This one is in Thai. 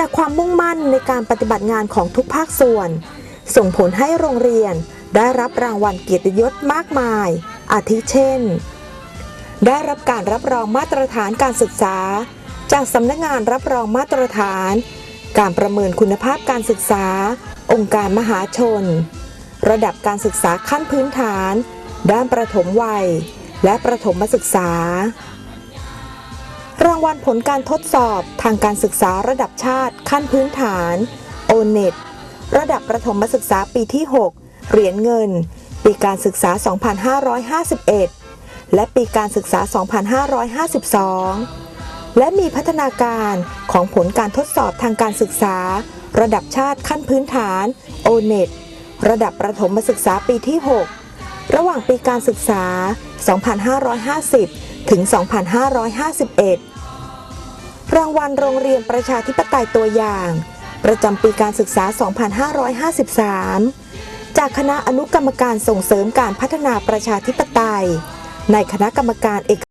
จากความมุ่งมั่นในการปฏิบัติงานของทุกภาคส่วน ส่งผลให้โรงเรียนได้รับรางวัลเกียรติยศมากมาย อาทิเช่น ได้รับการรับรองมาตรฐานการศึกษา จากสำนักงานรับรองมาตรฐาน การประเมินคุณภาพการศึกษา องค์การมหาชน ระดับการศึกษาขั้นพื้นฐาน ด้านประถมวัย และประถมศึกษาางวัลผลการทดสอบทางการศึกษาระดับชาติ ขั้นพื้นฐาน o n e t ระดับประถมศึกษาปีที่ 6 เหรียญเงิน ปีการศึกษา 2551 และปีการศึกษา 2552 และมีพัฒนาการของผลการทดสอบทางการศึกษา ระดับชาติขั้นพื้นฐาน o n e t ระดับประถมศึกษาปีที่ 6 ระหว่างปีการศึกษา 2550 ถึง 2551รางวัลโรงเรียนประชาธิปไตยตัวอย่าง ประจำปีการศึกษา 2553 จากคณะอนุกรรมการส่งเสริมการพัฒนาประชาธิปไตย ในคณะกรรมการเอก